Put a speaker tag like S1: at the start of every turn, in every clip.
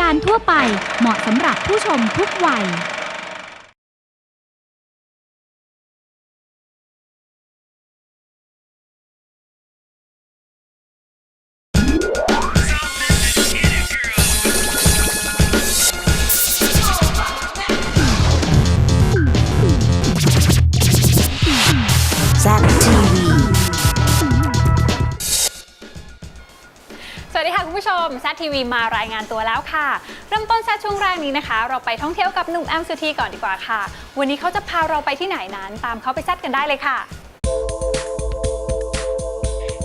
S1: การทั่วไปเหมาะสำหรับผู้ชมทุกวัย
S2: มแซทีวีมารายงานตัวแล้วค่ะ เริ่มต้นแซช่วงแรกนี้นะคะ เราไปท่องเที่ยวกับหนุ่มแอมสุธีก่อนดีกว่าค่ะ วันนี้เขาจะพาเราไปที่ไหนนั้น ตามเขาไปแซดกันได้เลยค่ะ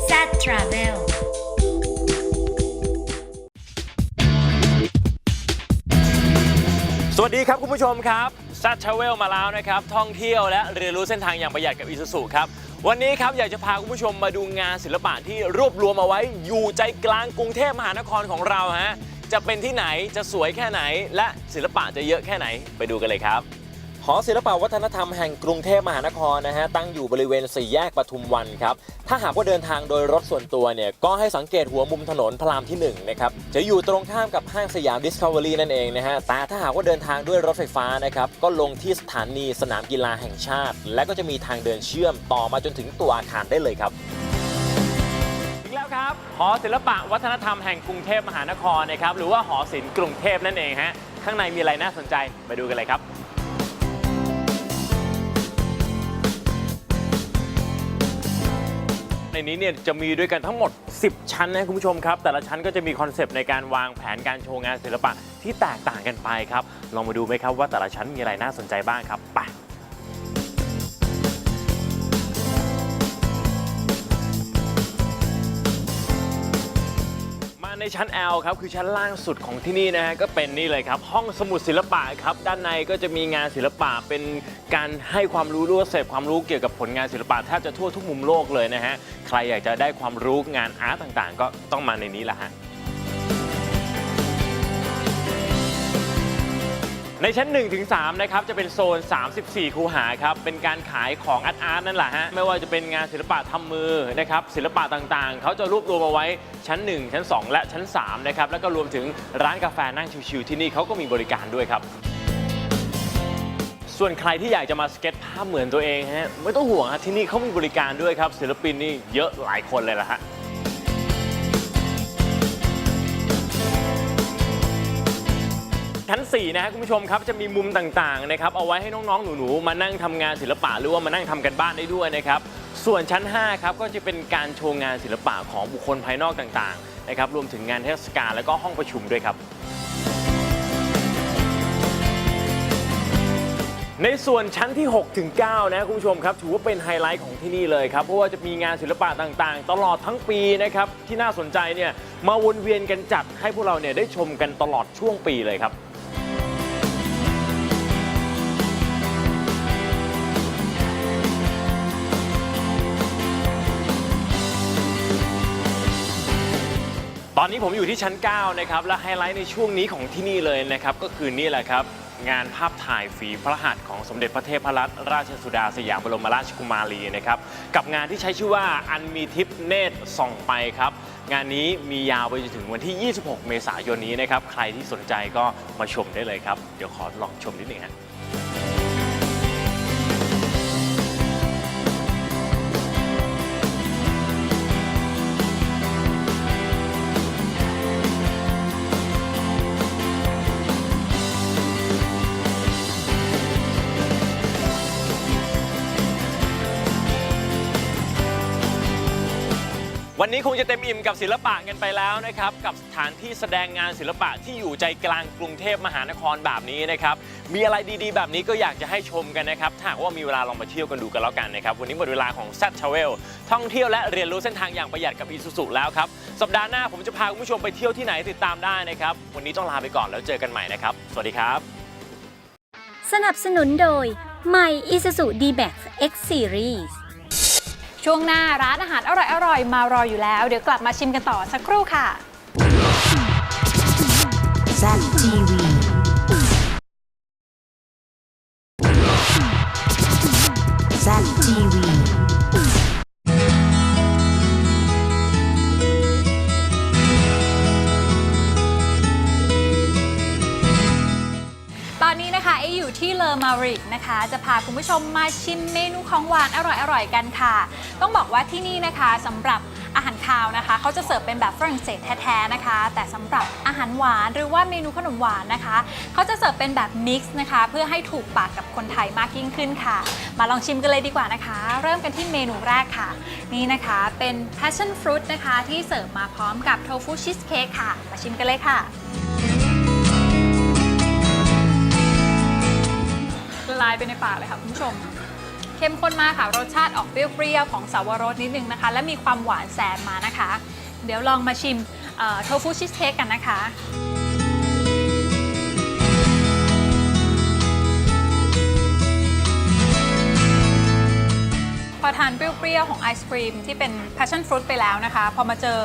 S3: Zap Travel.
S4: สวัสดีครับ คุณผู้ชมครับซัดทราเวลมาแล้วนะครับ ท่องเที่ยวและเรียนรู้เส้นทางอย่างประหยัดกับอีซูซูครับ วันนี้ครับอยากจะพาคุณผู้ชมมาดูงานศิลปะที่รวบรวมเอาไว้อยู่ใจกลางกรุงเทพมหานครของเราฮะจะเป็นที่ไหนจะสวยแค่ไหน และศิลปะจะเยอะแค่ไหนไปดูกันเลยครับ หอศิลปวัฒนธรรมแห่งกรุงเทพมหานครนะฮะตั้งอยู่บริเวณสี่แยกปทุมวันครับถ้าหากว่าเดินทางโดยรถส่วนตัวเนี่ยก็ให้สังเกตหัวมุมถนนพระรามที่1นะครับจะอยู่ตรงข้ามกับห้างสยามดิสคัฟเวอรี่นั่นเองนะฮะแต่ถ้าหากว่าเดินทางด้วยรถไฟฟ้านะครับก็ลงที่สถานีสนามกีฬาแห่งชาติ และก็จะมีทางเดินเชื่อมต่อมาจนถึงตัวอาคารได้เลยครับถึงแล้วครับหอศิลปะวัฒนธรรมแห่งกรุงเทพมหานครนะครับหรือว่าหอศิลป์กรุงเทพนั่นเองฮะข้างในมีอะไรน่าสนใจไปดูกันเลยครับ ในนี้เนี่ยจะมีด้วยกันทั้งหมด 10 ชั้นนะคุณผู้ชมครับ แต่ละชั้นก็จะมีคอนเซปต์ในการวางแผนการโชว์งานศิลปะที่แตกต่างกันไปครับ ลองมาดูไหมครับว่าแต่ละชั้นมีอะไรน่าสนใจบ้างครับ ในชั้น L ครับคือชั้นล่างสุดของที่นี่นะฮะก็เป็นนี่เลยครับ ห้องสมุดศิลปะครับ ด้านในก็จะมีงานศิลปะเป็นการให้ความรู้รู้เสพความรู้เกี่ยวกับผลงานศิลปะแทบจะทั่วทุกมุมโลกเลยนะฮะใครอยากจะได้ความรู้งานอาร์ตต่างๆ ก็ต้องมาในนี้แหละฮะ ในชั้น1ถึง3นะครับจะเป็นโซน 34 คูหาครับเป็นการขายของอาร์ตอาร์ตนั่นแหละฮะไม่ว่าจะเป็นงานศิลปะทำมือนะครับศิลปะต่างๆ เขาจะรวบรวมเอาไว้ชั้น 1 ชั้น 2 และชั้น3นะครับแล้วก็รวมถึงร้านกาแฟนั่งชิวๆที่นี่เขาก็มีบริการด้วยครับส่วนใครที่อยากจะมาสเก็ตภาพเหมือนตัวเองฮะไม่ต้องห่วงฮะที่นี่เขามีบริการด้วยครับศิลปินนี่เยอะหลายคนเลยละฮะ ชั้น4นะฮะคุณผู้ชมครับจะมีมุมต่างๆนะครับเอาไว้ให้น้องๆหนูๆมานั่งทำงานศิลปะหรือว่ามานั่งทำกันบ้านได้ด้วยนะครับส่วนชั้น5ครับก็จะเป็นการโชว์งานศิลปะของบุคคลภายนอกต่างๆนะครับรวมถึงงานเทศกาลและก็ห้องประชุมด้วยครับ ในส่วนชั้นที่6ถึง9นะคุณผู้ชมครับถือว่าเป็นไฮไลท์ของที่นี่เลยครับเพราะว่าจะมีงานศิลปะต่างๆ ตลอดทั้งปีนะครับที่น่าสนใจเนี่ยมาวนเวียนกันจัดให้พวกเราเนี่ยได้ชมกันตลอดช่วงปีเลยครับ อนนี้ผมอยู่ที่ชั้น 9 นะครับ และไฮไลท์ในช่วงนี้ของที่นี่เลยนะครับ ก็คือนี่แหละครับ งานภาพถ่ายฝีพระหัตถ์ของสมเด็จพระเทพรัตนราชสุดาสยามบรมราชกุมารีนะครับ กับงานที่ใช้ชื่อว่าอันมีทิพย์เนตรส่องไปครับ งานนี้มียาวไปจนถึงวันที่ 26 เมษายนนี้นะครับ ใครที่สนใจก็มาชมได้เลยครับ เดี๋ยวขอลองชมนิดหนึ่งฮะ วันนี้คงจะเต็มอิ่มกับศิลปะกันไปแล้วนะครับ กับสถานที่แสดงงานศิลปะที่อยู่ใจกลางกรุงเทพมหานครแบบนี้นะครับ มีอะไรดีๆ แบบนี้ก็อยากจะให้ชมกันนะครับถ้าหากว่ามีเวลาลองมาเที่ยวกันดูกันแล้วกันนะครับ วันนี้หมดเวลาของ z t r a v e l ท่องเที่ยวและเรียนรู้เส้นทางอย่างประหยัดกับ Isuzu แล้วครับ สัปดาห์หน้าผมจะพาคุณผู้ชมไปเที่ยวที่ไหนติดตามได้นะครับ วันนี้ต้องลาไปก่อนแล้วเจอกันใหม่นะครับ สวัสดีครับ
S1: สนับสนุนโดยใหม่ Isuzu D-Max X Series
S2: ช่วงหน้าร้านอาหารอร่อยๆ มารออยู่แล้ว เดี๋ยวกลับมาชิมกันต่อสักครู่ค่ะ
S3: Zap TV. Zap
S2: ริกนะคะ จะพาคุณผู้ชมมาชิมเมนูของหวานอร่อยๆกันค่ะ ต้องบอกว่าที่นี่นะคะสำหรับอาหารคาวนะคะเขาจะเสิร์ฟเป็นแบบฝรั่งเศสแท้ๆนะคะ แต่สำหรับอาหารหวานหรือว่าเมนูขนมหวานนะคะเขาจะเสิร์ฟเป็นแบบมิกซ์นะคะ เพื่อให้ถูกปากกับคนไทยมากยิ่งขึ้นค่ะ มาลองชิมกันเลยดีกว่านะคะ เริ่มกันที่เมนูแรกค่ะ นี่นะคะเป็น passion fruit นะคะที่เสิร์ฟมาพร้อมกับ tofu cheesecake ค่ะ มาชิมกันเลยค่ะ ในปากเลยค่ะคุณผู้ชม เข้มข้นมากค่ะ รสชาติออกเปรี้ยวๆของสาวรสนิดนึงนะคะ และมีความหวานแซมมานะคะ เดี๋ยวลองมาชิมโทฟูชีสเค้กกันนะคะพอทานเปรี้ยวๆของไอศครีมที่เป็น passion fruit ไปแล้วนะคะ พอมาเจอ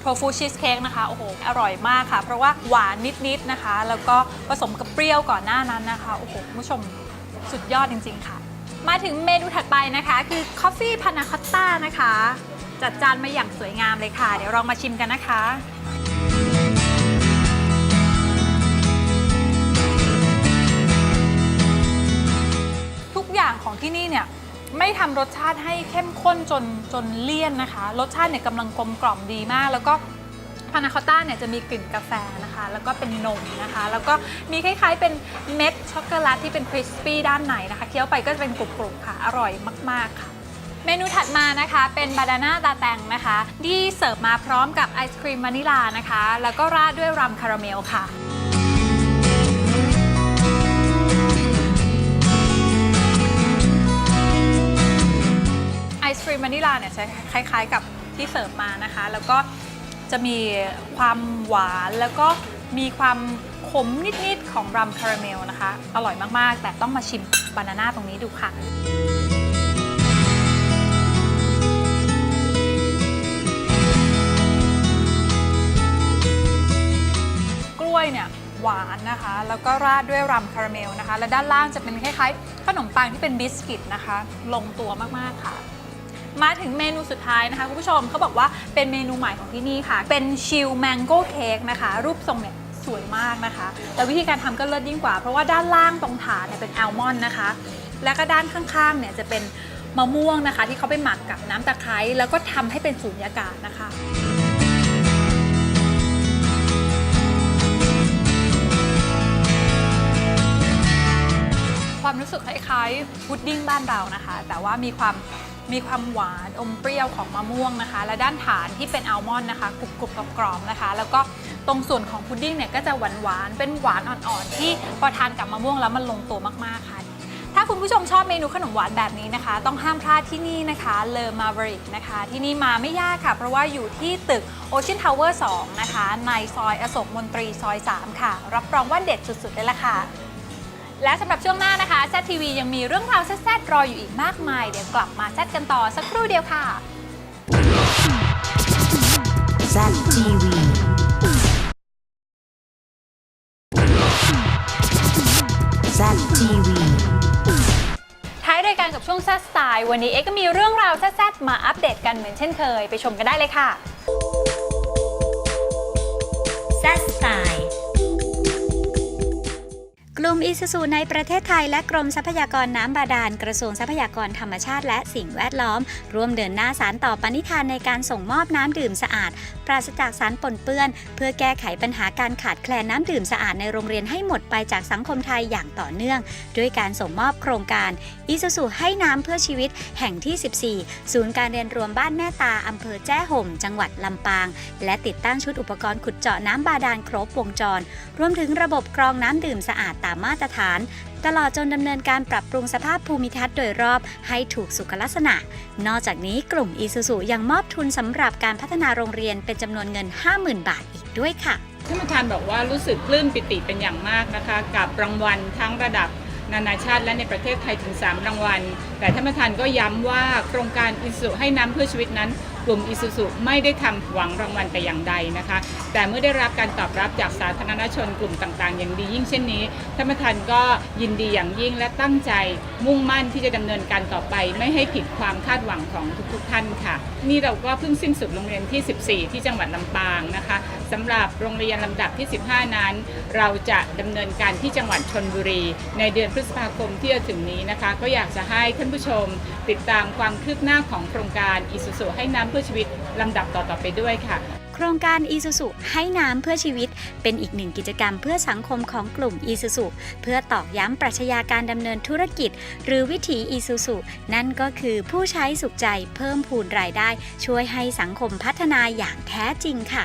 S2: โทฟูชีสเค้กนะคะ โอ้โห อร่อยมากค่ะ เพราะว่าหวานนิดๆนะคะ แล้วก็ผสมกับเปรี้ยวก่อนหน้านั้นนะคะ โอ้โห คุณผู้ชม สุดยอดจริง ๆ ค่ะ มาถึงเมนูถัดไปนะคะ คือ Coffee Panna Cotta นะคะ จัดจานมาอย่างสวยงามเลยค่ะ เดี๋ยวลองมาชิมกันนะคะ ทุกอย่างของที่นี่เนี่ยไม่ทำรสชาติให้เข้มข้นจนจนเลี่ยนนะคะ รสชาติเนี่ยกำลังกลมกล่อมดีมาก แล้วก็ พานาคอต้าเนี่ยจะมีกลิ่นกาแฟนะคะ แล้วก็เป็นนมนะคะ แล้วก็มีคล้ายๆเป็นเม็ดช็อกโกแลตที่เป็นคริสปี้ด้านในนะคะ เคี้ยวไปก็จะเป็นกรุบๆค่ะ อร่อยมากๆค่ะเมนูถัดมานะคะเป็นบาดาน่าตาแตงนะคะ ที่เสิร์ฟมาพร้อมกับไอศครีมวานิลานะคะ แล้วก็ราดด้วยรัมคาราเมลค่ะไอศครีมวานิลาเนี่ยจะคล้ายๆกับที่เสิร์ฟมานะคะ แล้วก็ จะมีความหวานแล้วก็มีความขมนิด ๆ ของรัมคาราเมลนะคะ อร่อยมาก ๆ แต่ต้องมาชิมบานาน่าตรงนี้ดูค่ะ กล้วยเนี่ยหวานนะคะ แล้วก็ราดด้วยรัมคาราเมลนะคะ และด้านล่างจะเป็นคล้าย ๆ ขนมปังที่เป็นบิสกิตนะคะ ลงตัวมาก ๆ ค่ะ มาถึงเมนูสุดท้ายนะคะคุณผู้ชมเขาบอกว่าเป็นเมนูใหม่ของที่นี่ค่ะ เป็นชิลแมงโก้เค้กนะคะ รูปทรงเนี่ยสวยมากนะคะ แต่วิธีการทำก็เลิศยิ่งกว่า เพราะว่าด้านล่างตรงฐานเนี่ยเป็นแอลมอนด์นะคะ แล้วก็ด้านข้างๆเนี่ยจะเป็นมะม่วงนะคะ ที่เขาไปหมักกับน้ำตะไคร้แล้วก็ทำให้เป็นสูญญากาศนะคะความรู้สึกคล้ายๆพุดดิ้งบ้านเรานะคะ แต่ว่ามีความ มีความหวานอมเปรี้ยวของมะม่วงนะคะ และด้านฐานที่เป็นอัลมอนด์นะคะกรุบกรุบกรอบกรอบๆนะคะ แล้วก็ตรงส่วนของพุดดิ้งเนี่ยก็จะหวานหวานๆเป็นหวานอ่อนๆที่พอทานกับมะม่วงแล้วมันลงตัวมากๆค่ะ ถ้าคุณผู้ชมชอบเมนูขนมหวานแบบนี้นะคะ ต้องห้ามพลาดที่นี่นะคะเลอมาบริกนะคะ ที่นี่มาไม่ยากค่ะ เพราะว่าอยู่ที่ตึก Ocean Tower 2นะคะในซอยอโศกมนตรีซอย 3 ค่ะ รับรองว่าเด็ดสุดๆเลยล่ะค่ะ และสำหรับช่วงหน้านะคะแซทีวียังมีเรื่องราวแซ่ดๆรออยู่อีกมากมาย เดี๋ยวกลับมาแซดกันต่อสักครู่เดียวค่ะ
S3: Zap TV. Zap TV.
S2: ท้ายรายการกับช่วงแซดสไตล์วันนี้เอ๊ก็มีเรื่องราวแซ่ดๆมาอัปเดตกันเหมือนเช่นเคย ไปชมกันได้เลยค่ะ
S3: Z Style.
S1: กลุ่มอิสุสุในประเทศไทยและกรมทรัพยากรน้ำบาดาลกระทรวงทรัพยากรธรรมชาติและสิ่งแวดล้อม ร่วมเดินหน้าสารต่อปณิธานในการส่งมอบน้ำดื่มสะอาด ปราศจากสารปนเปื้อน เพื่อแก้ไขปัญหาการขาดแคลนน้ำดื่มสะอาดในโรงเรียนให้หมดไปจากสังคมไทยอย่างต่อเนื่อง ด้วยการส่งมอบโครงการอิสุสุให้น้ำเพื่อชีวิตแห่งที่ 14 ศูนย์การเรียนรวมบ้านแม่ตาอำเภอแจ้ห่ม จังหวัดลำปาง และติดตั้งชุดอุปกรณ์ขุดเจาะน้ำบาดาลครบวงจร รวมถึงระบบกรองน้ำดื่มสะอาดตามมาตรฐาน ตลอดจนดำเนินการปรับปรุงสภาพภูมิทัศน์โดยรอบให้ถูกสุขลักษณะ นอกจากนี้กลุ่มอีซูซูยังมอบทุนสำหรับการพัฒนาโรงเรียนเป็นจำนวนเงิน 50,000 บาทอีกด้วยค่ะ
S5: ท่านประธานบอกว่ารู้สึกปลื้มปิติเป็นอย่างมากนะคะ กับรางวัลทั้งระดับนานาชาติและในประเทศไทยถึง 3 รางวัล แต่ท่านประธานก็ย้ำว่าโครงการอิสุให้น้ำเพื่อชีวิตนั้น กลุ่มอิสุสุไม่ได้ทำหวังรางวัลแต่อย่างใดนะคะ แต่เมื่อได้รับการตอบรับจากสาธารณชนกลุ่มต่างๆ อย่างดียิ่งเช่นนี้ท่านประธานก็ยินดีอย่างยิ่งและตั้งใจมุ่งมั่นที่จะดำเนินการต่อไป ไม่ให้ผิดความคาดหวังของทุกๆ ท่านค่ะ นี่เราก็เพิ่งสิ้นสุดโรงเรียนที่ 14 ที่จังหวัดลำปางนะคะสำหรับโรงเรียนลำดับที่ 15 นั้น เราจะดำเนินการที่จังหวัดชนบุรี ในเดือนพฤษภาคมที่จะถึงนี้นะคะ ก็อยากจะให้ท่านผู้ชมติดตามความคืบหน้าของโครงการอิสุสุให้น้ำเพื่อชีวิตลำดับต่อๆไปด้วยค่ะ
S1: โครงการอีซูสุให้น้ำเพื่อชีวิต เป็นอีกหนึ่งกิจกรรมเพื่อสังคมของกลุ่มอีซูสุเพื่อตอกย้ำปรัชญาการดำเนินธุรกิจ หรือวิถีอีซูสุนั่นก็คือผู้ใช้สุขใจเพิ่มพูนรายได้ ช่วยให้สังคมพัฒนาอย่างแท้จริงค่ะ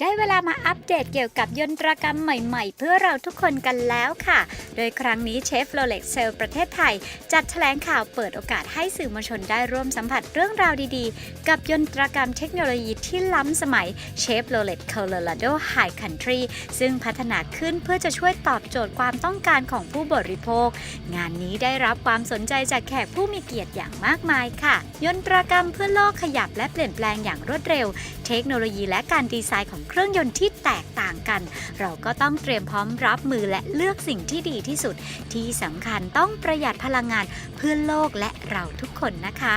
S1: ได้เวลามาอัปเดตเกี่ยวกับยนตรกรรมใหม่ๆ เพื่อเราทุกคนกันแล้วค่ะ โดยครั้งนี้เชฟโรเล็กเซลประเทศไทย จัดแถลงข่าวเปิดโอกาสให้สื่อมวลชนได้ร่วมสัมผัสเรื่องราวดีๆ กับยนตรกรรมเทคโนโลยีที่ล้ำสมัยเชฟโรเล็ตโคโลราโดไฮคันทรีซึ่งพัฒนาขึ้นเพื่อจะช่วยตอบโจทย์ความต้องการของผู้บริโภค งานนี้ได้รับความสนใจจากแขกผู้มีเกียรติอย่างมากมายค่ะ ยนตรกรรมเพื่อโลกขยับและเปลี่ยนแปลงอย่างรวดเร็ว เทคโนโลยีและการดีไซน์ของเครื่องยนต์ที่แตกต่างกัน เราก็ต้องเตรียมพร้อมรับมือและเลือกสิ่งที่ดีที่สุด ที่สำคัญต้องประหยัดพลังงานเพื่อโลกและเราทุกคนนะคะ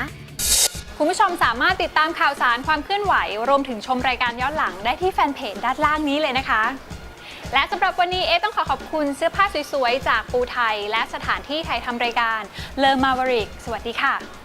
S2: คุณผู้ชมสามารถติดตามข่าวสารความเคลื่อนไหว รวมถึงชมรายการย้อนหลังได้ที่แฟนเพจด้านล่างนี้เลยนะคะ และสำหรับวันนี้เอต้องขอขอบคุณเสื้อผ้าสวยๆ จากปูไทย และสถานที่ไทยทำรายการเลอมาวริก สวัสดีค่ะ